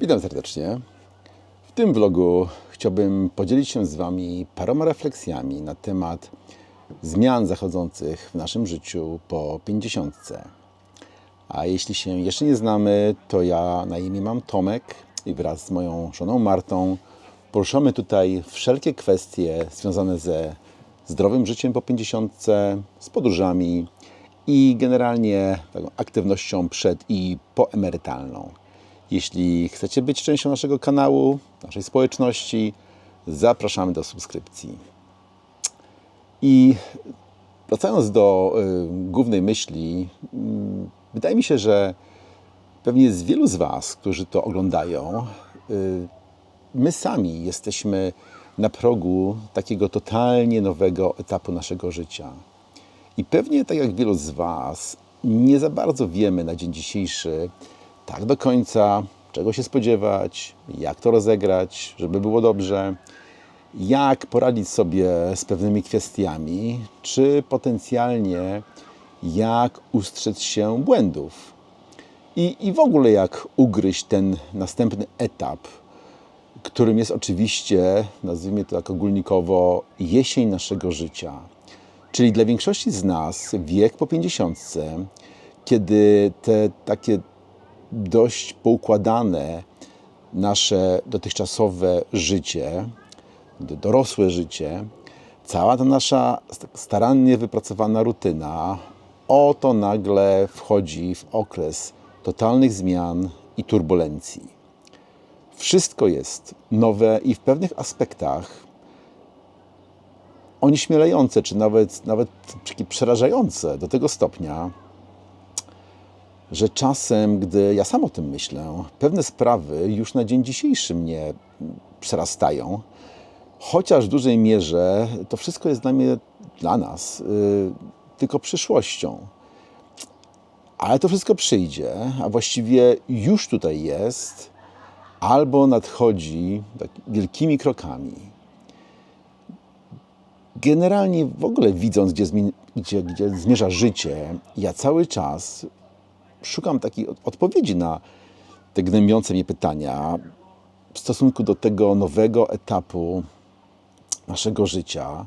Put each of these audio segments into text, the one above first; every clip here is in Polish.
Witam serdecznie. W tym vlogu chciałbym podzielić się z Wami paroma refleksjami na temat zmian zachodzących w naszym życiu po 50. A jeśli się jeszcze nie znamy, to ja na imię mam Tomek i wraz z moją żoną Martą poruszamy tutaj wszelkie kwestie związane ze zdrowym życiem po 50, z podróżami i generalnie aktywnością przed i poemerytalną. Jeśli chcecie być częścią naszego kanału, naszej społeczności, zapraszamy do subskrypcji. I wracając do y, głównej myśli, y, wydaje mi się, że pewnie z wielu z Was, którzy to oglądają, y, my sami jesteśmy na progu takiego totalnie nowego etapu naszego życia. I pewnie tak jak wielu z Was, nie za bardzo wiemy na dzień dzisiejszy tak do końca, czego się spodziewać, jak to rozegrać, żeby było dobrze, jak poradzić sobie z pewnymi kwestiami, czy potencjalnie jak ustrzec się błędów. I, I w ogóle jak ugryźć ten następny etap, którym jest oczywiście, nazwijmy to tak ogólnikowo, jesień naszego życia. Czyli dla większości z nas wiek po 50, kiedy te takie dość poukładane nasze dotychczasowe życie, dorosłe życie, cała ta nasza starannie wypracowana rutyna, oto nagle wchodzi w okres totalnych zmian i turbulencji. Wszystko jest nowe i w pewnych aspektach onieśmielające, czy nawet, nawet przerażające do tego stopnia, że czasem, gdy ja sam o tym myślę, pewne sprawy już na dzień dzisiejszy mnie przerastają, chociaż w dużej mierze to wszystko jest dla mnie, dla nas, yy, tylko przyszłością. Ale to wszystko przyjdzie, a właściwie już tutaj jest, albo nadchodzi tak wielkimi krokami. Generalnie w ogóle widząc, gdzie, gdzie, gdzie zmierza życie, ja cały czas szukam takiej odpowiedzi na te gnębiące mnie pytania w stosunku do tego nowego etapu naszego życia,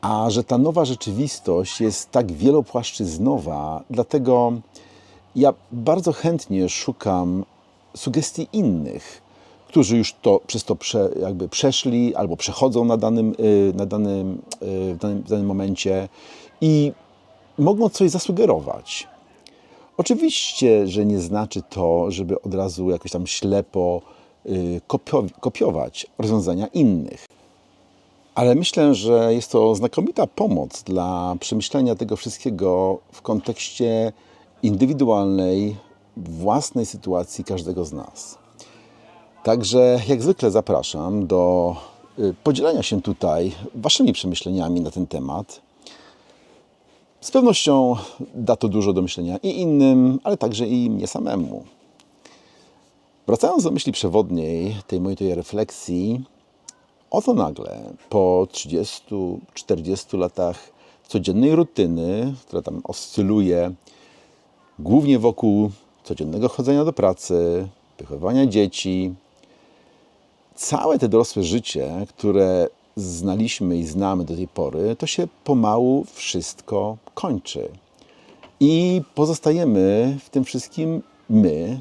a że ta nowa rzeczywistość jest tak wielopłaszczyznowa, dlatego ja bardzo chętnie szukam sugestii innych, którzy już to, przez to prze, jakby przeszli albo przechodzą na danym, y, na danym, y, w, danym, w danym momencie i mogą coś zasugerować. Oczywiście, że nie znaczy to, żeby od razu jakoś tam ślepo y, kopiować rozwiązania innych. Ale myślę, że jest to znakomita pomoc dla przemyślenia tego wszystkiego w kontekście indywidualnej, własnej sytuacji każdego z nas. Także jak zwykle zapraszam do y, podzielenia się tutaj Waszymi przemyśleniami na ten temat. Z pewnością da to dużo do myślenia i innym, ale także i mnie samemu. Wracając do myśli przewodniej, tej mojej tej refleksji, oto nagle po 30-40 latach codziennej rutyny, która tam oscyluje głównie wokół codziennego chodzenia do pracy, wychowywania dzieci, całe te dorosłe życie, które znaliśmy i znamy do tej pory, to się pomału wszystko kończy. I pozostajemy w tym wszystkim my,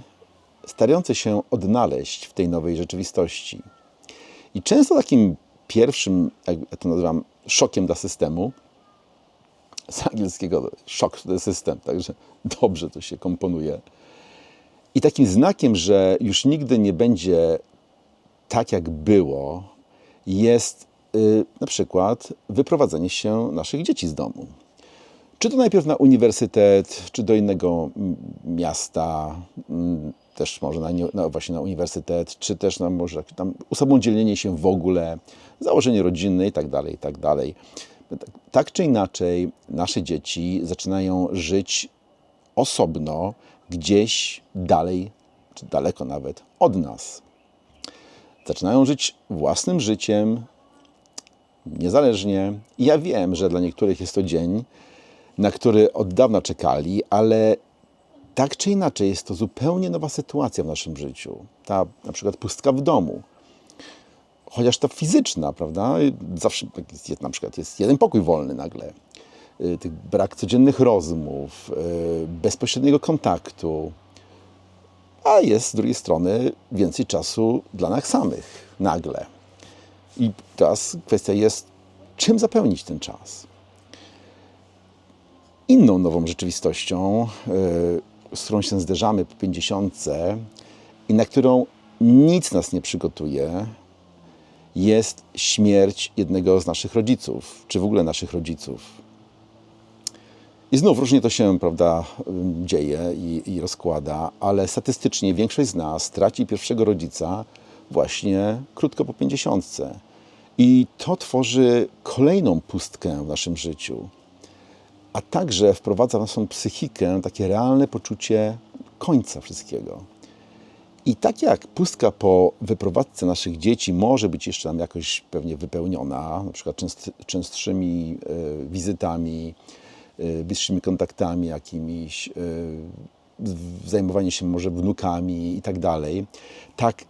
starający się odnaleźć w tej nowej rzeczywistości. I często takim pierwszym, jak ja to nazywam, szokiem dla systemu, z angielskiego shock to system, także dobrze to się komponuje. I takim znakiem, że już nigdy nie będzie tak, jak było, jest na przykład wyprowadzenie się naszych dzieci z domu. Czy to najpierw na uniwersytet, czy do innego miasta, mm, też może na, na, właśnie na uniwersytet, czy też na może tam usamodzielnienie się w ogóle, założenie rodziny i tak dalej, i tak dalej. Tak czy inaczej, nasze dzieci zaczynają żyć osobno, gdzieś dalej, czy daleko nawet od nas. Zaczynają żyć własnym życiem, niezależnie. I ja wiem, że dla niektórych jest to dzień, na który od dawna czekali, ale tak czy inaczej jest to zupełnie nowa sytuacja w naszym życiu. Ta na przykład pustka w domu. Chociaż ta fizyczna, prawda? Zawsze jest, na przykład jest jeden pokój wolny nagle. Y, Tych brak codziennych rozmów, y, bezpośredniego kontaktu, a jest z drugiej strony więcej czasu dla nas samych nagle. I teraz kwestia jest, czym zapełnić ten czas. Inną nową rzeczywistością, yy, z którą się zderzamy po 50 i na którą nic nas nie przygotuje, jest śmierć jednego z naszych rodziców, czy w ogóle naszych rodziców. I znów różnie to się prawda, ym, dzieje i, i rozkłada, ale statystycznie większość z nas traci pierwszego rodzica właśnie krótko po 50. I to tworzy kolejną pustkę w naszym życiu, a także wprowadza w naszą psychikę takie realne poczucie końca wszystkiego. I tak jak pustka po wyprowadzce naszych dzieci może być jeszcze nam jakoś pewnie wypełniona, na przykład częst, częstszymi y, wizytami, y, bliższymi kontaktami jakimiś, z- zajmowanie się może wnukami i tak dalej, tak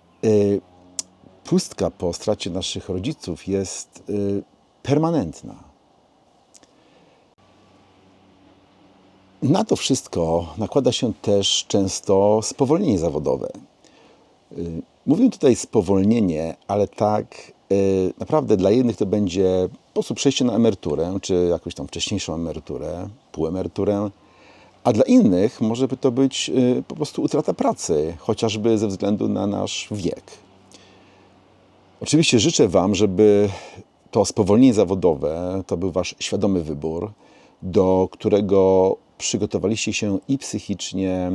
pustka po stracie naszych rodziców jest y, permanentna. Na to wszystko nakłada się też często spowolnienie zawodowe. Y, Mówię tutaj spowolnienie, ale tak y, naprawdę dla jednych to będzie po prostu przejście na emeryturę, czy jakąś tam wcześniejszą emeryturę, półemeryturę, a dla innych może by to być y, po prostu utrata pracy, chociażby ze względu na nasz wiek. Oczywiście życzę Wam, żeby to spowolnienie zawodowe to był Wasz świadomy wybór, do którego przygotowaliście się i psychicznie,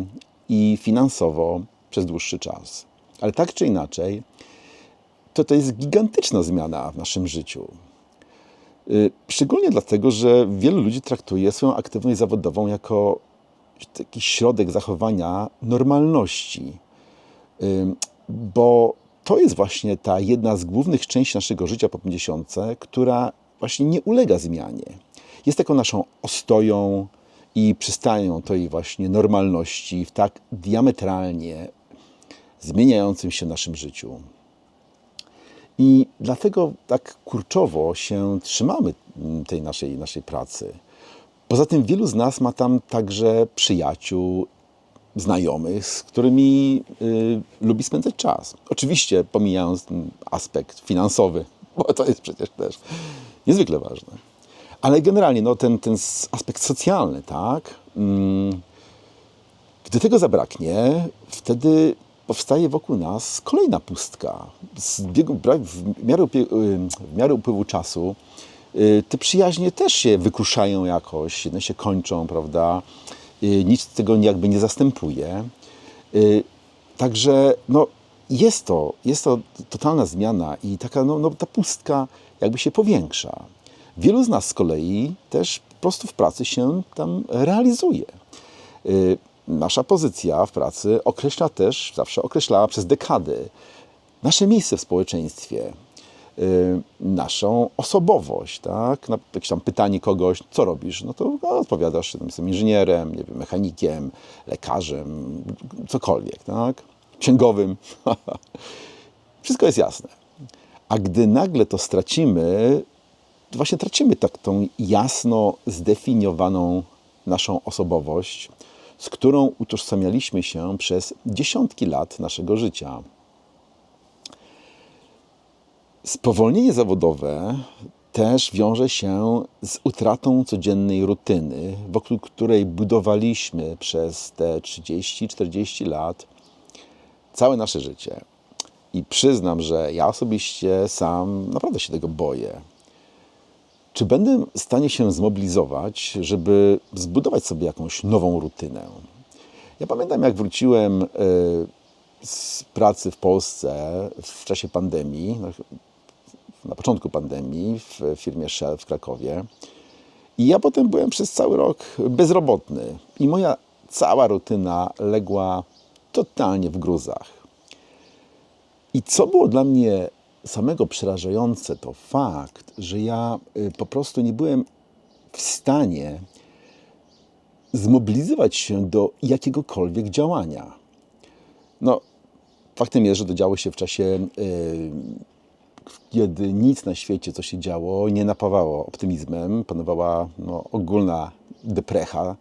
i finansowo przez dłuższy czas. Ale tak czy inaczej, to to jest gigantyczna zmiana w naszym życiu. Y, Szczególnie dlatego, że wielu ludzi traktuje swoją aktywność zawodową jako taki środek zachowania normalności. Bo to jest właśnie ta jedna z głównych części naszego życia po 50, która właśnie nie ulega zmianie. Jest taką naszą ostoją i przystanią tej właśnie normalności w tak diametralnie zmieniającym się naszym życiu. I dlatego tak kurczowo się trzymamy mm, tej naszej, naszej pracy. Poza tym wielu z nas ma tam także przyjaciół, znajomych, z którymi y, lubi spędzać czas. Oczywiście pomijając aspekt finansowy, bo to jest przecież też niezwykle ważne. Ale generalnie no, ten, ten aspekt socjalny, tak? Mm, gdy tego zabraknie, wtedy powstaje wokół nas kolejna pustka. Z biegu, w, miarę, y, w miarę upływu czasu te przyjaźnie też się wykruszają jakoś, jedne się kończą, prawda? Y, Nic tego jakby nie zastępuje. Y, Także no, jest, to, jest to totalna zmiana i taka, no, no, ta pustka jakby się powiększa. Wielu z nas z kolei też po prostu w pracy się tam realizuje. Y, Nasza pozycja w pracy określa też, zawsze określała przez dekady, nasze miejsce w społeczeństwie, y, naszą osobowość, tak? Na jakieś tam pytanie kogoś, co robisz? No to no, odpowiadasz, jestem inżynierem, nie wiem, mechanikiem, lekarzem, cokolwiek, tak? Księgowym. Wszystko jest jasne. A gdy nagle to stracimy, to właśnie tracimy tak tą jasno zdefiniowaną naszą osobowość, z którą utożsamialiśmy się przez dziesiątki lat naszego życia. Spowolnienie zawodowe też wiąże się z utratą codziennej rutyny, wokół której budowaliśmy przez te 30-40 lat całe nasze życie. I przyznam, że ja osobiście sam naprawdę się tego boję. Czy będę w stanie się zmobilizować, żeby zbudować sobie jakąś nową rutynę? Ja pamiętam, jak wróciłem y, z pracy w Polsce w czasie pandemii, no, na początku pandemii w firmie Shell w Krakowie. I ja potem byłem przez cały rok bezrobotny. I moja cała rutyna legła totalnie w gruzach. I co było dla mnie samego przerażające, to fakt, że ja y, po prostu nie byłem w stanie zmobilizować się do jakiegokolwiek działania. No, faktem jest, że to działo się w czasie, yy, kiedy nic na świecie, co się działo, nie napawało optymizmem, panowała no, ogólna deprecha.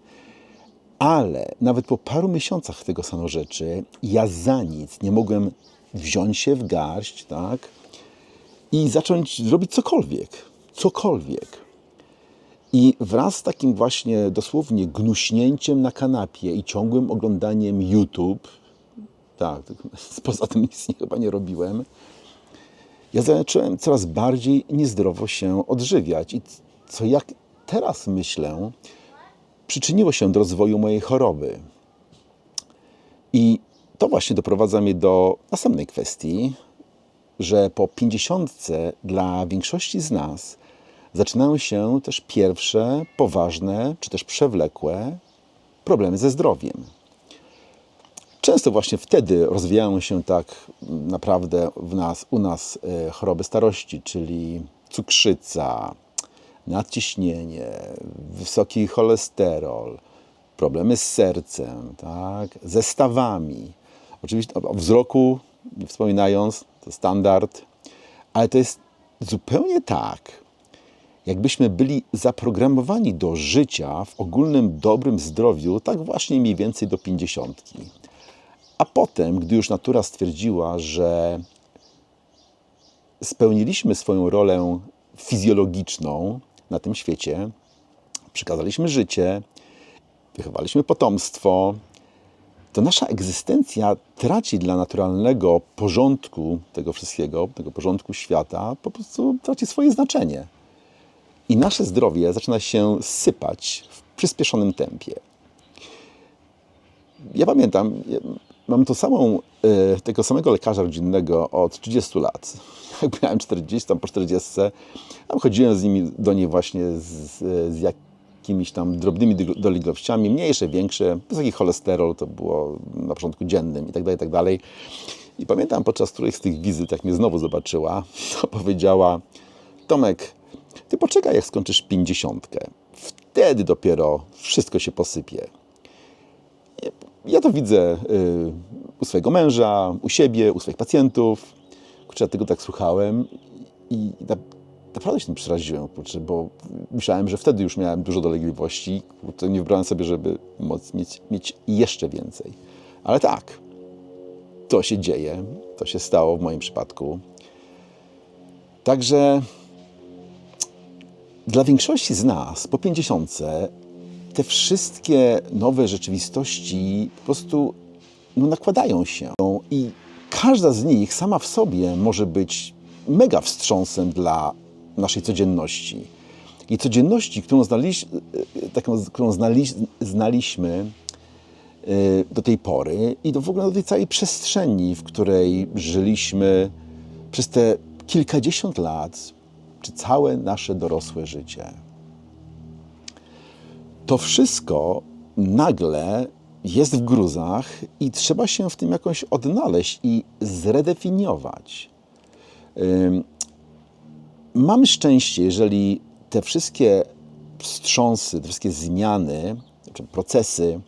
Ale nawet po paru miesiącach tego stanu rzeczy, ja za nic nie mogłem wziąć się w garść, tak? I zacząć robić cokolwiek. Cokolwiek. I wraz z takim właśnie dosłownie gnuśnięciem na kanapie i ciągłym oglądaniem YouTube, tak, poza tym nic nie, chyba nie robiłem, ja zacząłem coraz bardziej niezdrowo się odżywiać. I co jak teraz myślę, przyczyniło się do rozwoju mojej choroby. I to właśnie doprowadza mnie do następnej kwestii, że po pięćdziesiątce dla większości z nas zaczynają się też pierwsze poważne, czy też przewlekłe problemy ze zdrowiem. Często właśnie wtedy rozwijają się tak naprawdę w nas, u nas e, choroby starości, czyli cukrzyca, nadciśnienie, wysoki cholesterol, problemy z sercem, tak, ze stawami. Oczywiście o wzroku, nie wspominając, to standard, ale to jest zupełnie tak, jakbyśmy byli zaprogramowani do życia w ogólnym dobrym zdrowiu, tak właśnie mniej więcej do pięćdziesiątki. A potem, gdy już natura stwierdziła, że spełniliśmy swoją rolę fizjologiczną na tym świecie, przekazaliśmy życie, wychowaliśmy potomstwo, to nasza egzystencja traci dla naturalnego porządku tego wszystkiego, tego porządku świata, po prostu traci swoje znaczenie. I nasze zdrowie zaczyna się sypać w przyspieszonym tempie. Ja pamiętam, mam to samą, e, tego samego lekarza rodzinnego od 30 lat. Jak miałem 40, tam po 40, tam chodziłem z nimi do niej właśnie z, z jakimiś tam drobnymi dolegliwościami, mniejsze, większe, wysoki cholesterol, to było na początku dziennym i tak dalej, i tak dalej. I pamiętam podczas którejś z tych wizyt, jak mnie znowu zobaczyła, to powiedziała, Tomek, ty poczekaj, jak skończysz pięćdziesiątkę. Wtedy dopiero wszystko się posypie. Ja to widzę y, u swojego męża, u siebie, u swoich pacjentów. Kurczę, tego tak słuchałem i naprawdę się tym przeraziłem, kurczę, bo myślałem, że wtedy już miałem dużo dolegliwości. Nie wybrałem sobie, żeby móc mieć, mieć jeszcze więcej. Ale tak, to się dzieje, to się stało w moim przypadku. Także dla większości z nas po 50 te wszystkie nowe rzeczywistości po prostu no, nakładają się i każda z nich sama w sobie może być mega wstrząsem dla naszej codzienności. I codzienności, którą, znaliś, taką, którą znali, znaliśmy y, do tej pory i do, w ogóle do tej całej przestrzeni, w której żyliśmy przez te kilkadziesiąt lat, czy całe nasze dorosłe życie. To wszystko nagle jest w gruzach i trzeba się w tym jakoś odnaleźć i zredefiniować. Mamy szczęście, jeżeli te wszystkie wstrząsy, te wszystkie zmiany, procesy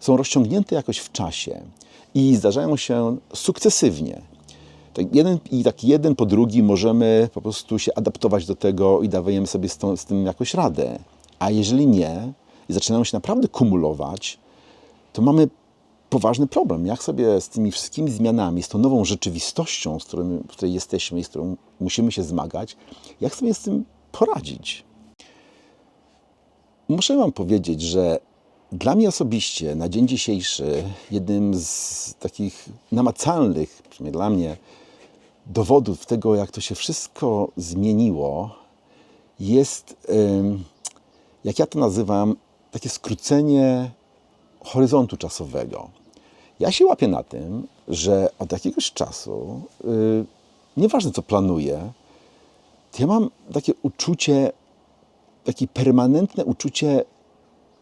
są rozciągnięte jakoś w czasie i zdarzają się sukcesywnie. Tak jeden, I tak jeden po drugi możemy po prostu się adaptować do tego i dajemy sobie z, to, z tym jakoś radę. A jeżeli nie i zaczynają się naprawdę kumulować, to mamy poważny problem. Jak sobie z tymi wszystkimi zmianami, z tą nową rzeczywistością, z którym, w której jesteśmy i z którą musimy się zmagać, jak sobie z tym poradzić? Muszę Wam powiedzieć, że dla mnie osobiście na dzień dzisiejszy jednym z takich namacalnych, przynajmniej dla mnie, dowodów tego, jak to się wszystko zmieniło, jest, jak ja to nazywam, takie skrócenie horyzontu czasowego. Ja się łapię na tym, że od jakiegoś czasu, yy, nieważne co planuję, ja mam takie uczucie, takie permanentne uczucie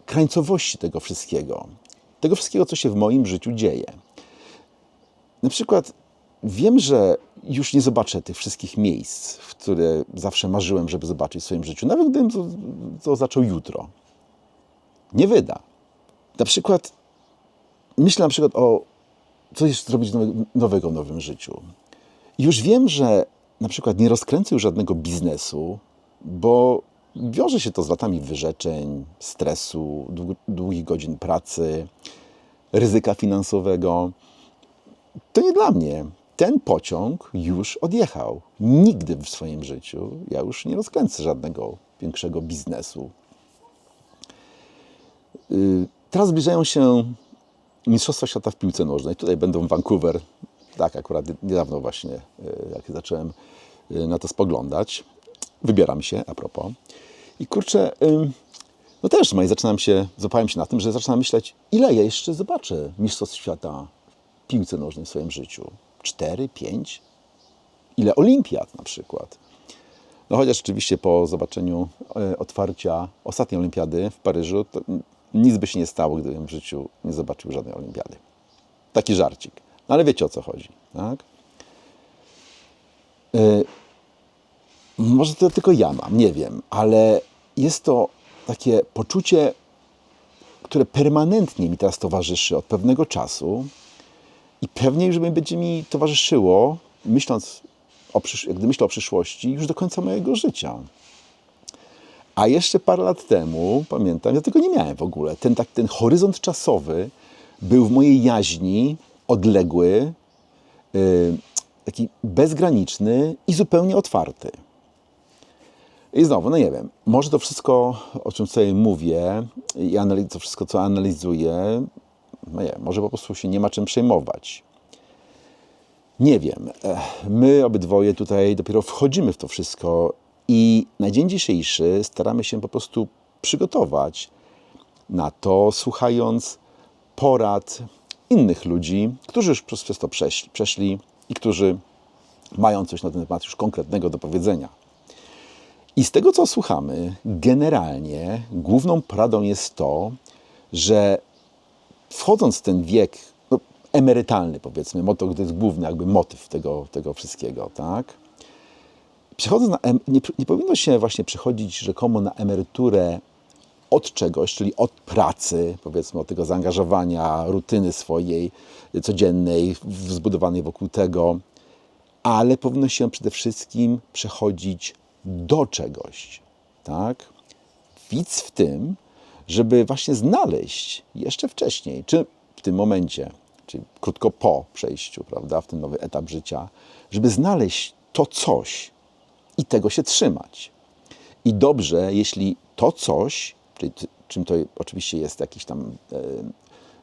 krańcowości tego wszystkiego. Tego wszystkiego, co się w moim życiu dzieje. Na przykład wiem, że już nie zobaczę tych wszystkich miejsc, które zawsze marzyłem, żeby zobaczyć w swoim życiu, nawet gdybym to, to zaczął jutro. Nie wyda. Na przykład myślę na przykład o co jeszcze zrobić nowe- nowego w nowym życiu. Już wiem, że na przykład nie rozkręcę już żadnego biznesu, bo wiąże się to z latami wyrzeczeń, stresu, dłu- długich godzin pracy, ryzyka finansowego. To nie dla mnie. Ten pociąg już odjechał. Nigdy w swoim życiu ja już nie rozkręcę żadnego większego biznesu. Y, Teraz zbliżają się Mistrzostwa Świata w piłce nożnej. Tutaj będą Vancouver. Tak, akurat niedawno właśnie, y, jak zacząłem y, na to spoglądać. Wybieram się, a propos. I kurczę, no też Maj, zaczynam się, złapałem się na tym, że zaczynam myśleć, ile ja jeszcze zobaczę Mistrzostw Świata w piłce nożnej w swoim życiu. Cztery, pięć? Ile olimpiad na przykład? No chociaż rzeczywiście po zobaczeniu e, otwarcia ostatniej olimpiady w Paryżu, nic by się nie stało, gdybym w życiu nie zobaczył żadnej olimpiady. Taki żarcik. No ale wiecie o co chodzi, tak? E, może to tylko ja mam, nie wiem, ale jest to takie poczucie, które permanentnie mi teraz towarzyszy od pewnego czasu i pewnie już będzie mi towarzyszyło, myśląc o gdy myślę o przyszłości, już do końca mojego życia. A jeszcze parę lat temu, pamiętam, ja tego nie miałem w ogóle. Ten, tak, ten horyzont czasowy był w mojej jaźni odległy, yy, taki bezgraniczny i zupełnie otwarty. I znowu, no nie wiem, może to wszystko, o czym sobie mówię i to wszystko, co analizuję, no nie może po prostu się nie ma czym przejmować. Nie wiem. My obydwoje tutaj dopiero wchodzimy w to wszystko i na dzień dzisiejszy staramy się po prostu przygotować na to, słuchając porad innych ludzi, którzy już przez to przeszli, przeszli i którzy mają coś na ten temat już konkretnego do powiedzenia. I z tego, co słuchamy, generalnie główną poradą jest to, że wchodząc w ten wiek no, emerytalny, powiedzmy, to jest główny jakby motyw tego, tego wszystkiego, tak? Przechodząc na, nie, nie powinno się właśnie przechodzić rzekomo na emeryturę od czegoś, czyli od pracy, powiedzmy, od tego zaangażowania, rutyny swojej codziennej, zbudowanej wokół tego, ale powinno się przede wszystkim przechodzić do czegoś, tak? Widz w tym, żeby właśnie znaleźć jeszcze wcześniej, czy w tym momencie, czy krótko po przejściu, prawda, w ten nowy etap życia, żeby znaleźć to coś i tego się trzymać. I dobrze, jeśli to coś, czyli czym to oczywiście jest jakieś tam e,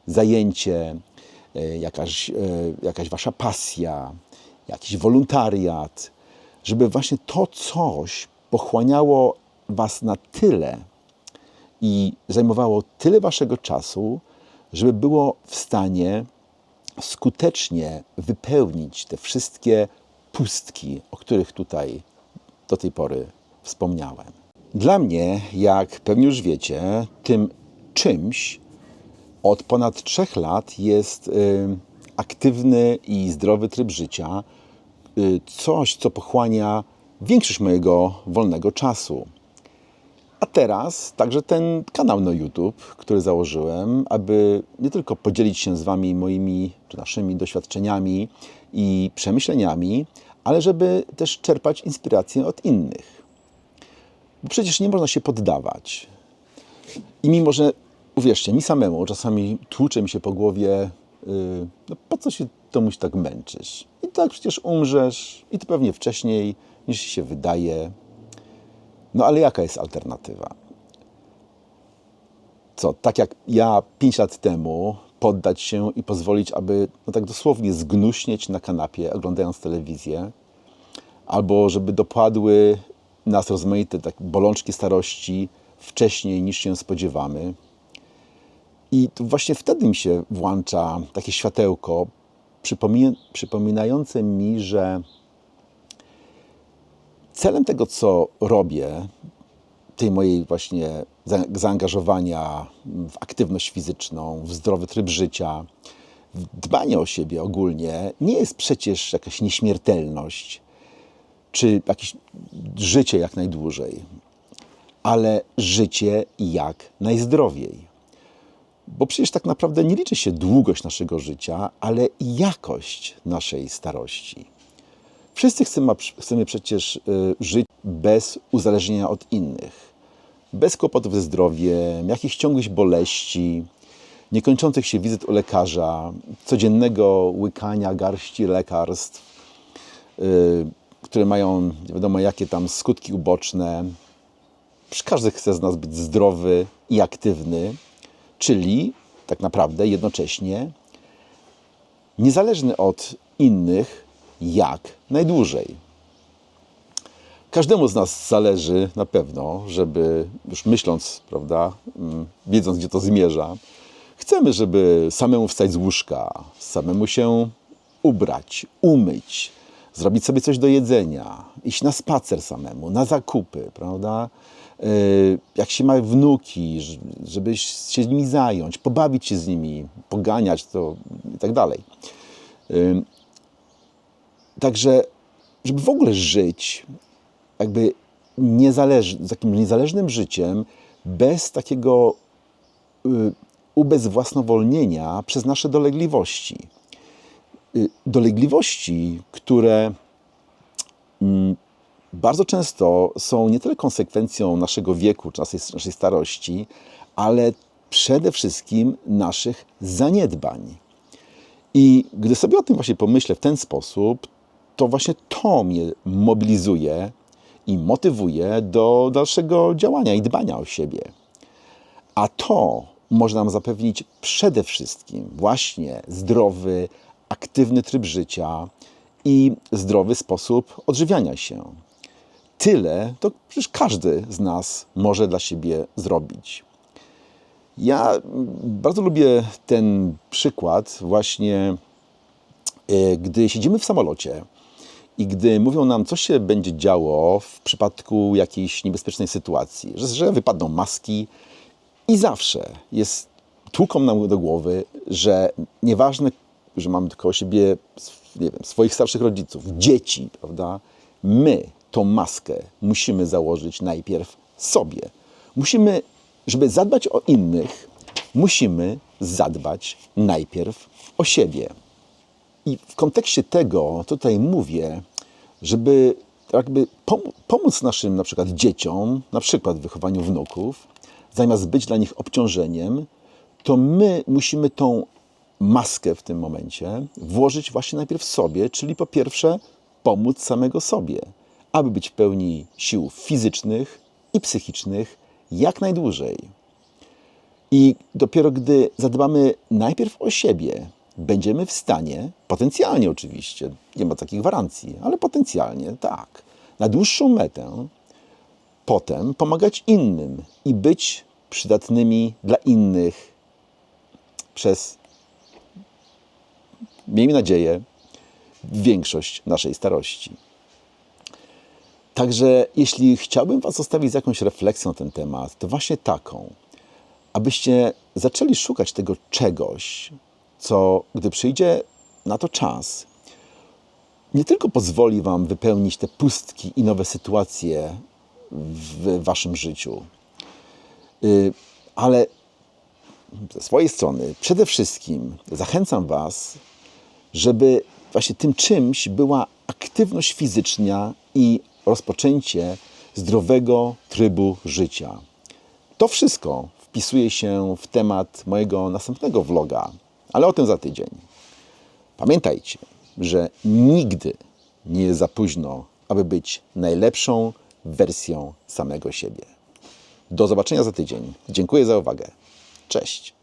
zajęcie, e, jakaś, e, jakaś wasza pasja, jakiś wolontariat, żeby właśnie to coś pochłaniało was na tyle i zajmowało tyle waszego czasu, żeby było w stanie skutecznie wypełnić te wszystkie pustki, o których tutaj do tej pory wspomniałem. Dla mnie, jak pewnie już wiecie, tym czymś od ponad trzech lat jest y, aktywny i zdrowy tryb życia, y, coś, co pochłania większość mojego wolnego czasu. A teraz także ten kanał na YouTube, który założyłem, aby nie tylko podzielić się z Wami moimi czy naszymi doświadczeniami i przemyśleniami, ale żeby też czerpać inspirację od innych. Bo przecież nie można się poddawać. I mimo, że uwierzcie, mi samemu czasami tłucze mi się po głowie, yy, no po co się komuś tak męczysz? I tak przecież umrzesz, i to pewnie wcześniej niż się wydaje. No ale jaka jest alternatywa? Co, tak jak ja 5 lat temu poddać się i pozwolić, aby no tak dosłownie zgnuśnieć na kanapie, oglądając telewizję, albo żeby dopadły nas rozmaite tak bolączki starości wcześniej niż się spodziewamy. I to właśnie wtedy mi się włącza takie światełko przypomi- przypominające mi, że celem tego, co robię, tej mojej właśnie za- zaangażowania w aktywność fizyczną, w zdrowy tryb życia, w dbanie o siebie ogólnie, nie jest przecież jakaś nieśmiertelność, czy jakieś życie jak najdłużej, ale życie jak najzdrowiej. Bo przecież tak naprawdę nie liczy się długość naszego życia, ale jakość naszej starości. Wszyscy chcemy, chcemy przecież y, żyć bez uzależnienia od innych, bez kłopotów ze zdrowiem, jakichś ciągłych boleści, niekończących się wizyt u lekarza, codziennego łykania garści lekarstw, y, które mają nie wiadomo jakie tam skutki uboczne. Każdy chce z nas być zdrowy i aktywny, czyli tak naprawdę jednocześnie niezależny od innych jak najdłużej. Każdemu z nas zależy na pewno, żeby już myśląc, prawda, mm, wiedząc gdzie to zmierza, chcemy, żeby samemu wstać z łóżka, samemu się ubrać, umyć, zrobić sobie coś do jedzenia, iść na spacer samemu, na zakupy, prawda? Yy, Jak się ma wnuki, żeby się nimi zająć, pobawić się z nimi, poganiać to i tak dalej. Także, żeby w ogóle żyć, jakby niezależ, takim niezależnym życiem, bez takiego y, ubezwłasnowolnienia przez nasze dolegliwości. Y, dolegliwości, które mm, bardzo często są nie tyle konsekwencją naszego wieku czy naszej, naszej starości, ale przede wszystkim naszych zaniedbań. I gdy sobie o tym właśnie pomyślę w ten sposób, to właśnie to mnie mobilizuje i motywuje do dalszego działania i dbania o siebie. A to może nam zapewnić przede wszystkim właśnie zdrowy, aktywny tryb życia i zdrowy sposób odżywiania się. Tyle to przecież każdy z nas może dla siebie zrobić. Ja bardzo lubię ten przykład właśnie, e, gdy siedzimy w samolocie i gdy mówią nam, co się będzie działo w przypadku jakiejś niebezpiecznej sytuacji, że, że wypadną maski i zawsze jest tłuką nam do głowy, że nieważne, że mamy koło siebie nie wiem, swoich starszych rodziców, dzieci, prawda? My tą maskę musimy założyć najpierw sobie. Musimy, żeby zadbać o innych, musimy zadbać najpierw o siebie. I w kontekście tego tutaj mówię, żeby jakby pom- pomóc naszym na przykład dzieciom, na przykład w wychowaniu wnuków, zamiast być dla nich obciążeniem, to my musimy tą maskę w tym momencie włożyć właśnie najpierw sobie, czyli po pierwsze pomóc samego sobie, aby być pełni sił fizycznych i psychicznych jak najdłużej. I dopiero gdy zadbamy najpierw o siebie, będziemy w stanie, potencjalnie oczywiście, nie ma takich gwarancji, ale potencjalnie tak, na dłuższą metę, potem pomagać innym i być przydatnymi dla innych przez, miejmy nadzieję, większość naszej starości. Także jeśli chciałbym Was zostawić z jakąś refleksją na ten temat, to właśnie taką, abyście zaczęli szukać tego czegoś, co gdy przyjdzie na to czas, nie tylko pozwoli Wam wypełnić te pustki i nowe sytuacje w Waszym życiu, y, ale ze swojej strony przede wszystkim zachęcam Was, żeby właśnie tym czymś była aktywność fizyczna i rozpoczęcie zdrowego trybu życia. To wszystko wpisuje się w temat mojego następnego vloga, ale o tym za tydzień. Pamiętajcie, że nigdy nie jest za późno, aby być najlepszą wersją samego siebie. Do zobaczenia za tydzień. Dziękuję za uwagę. Cześć.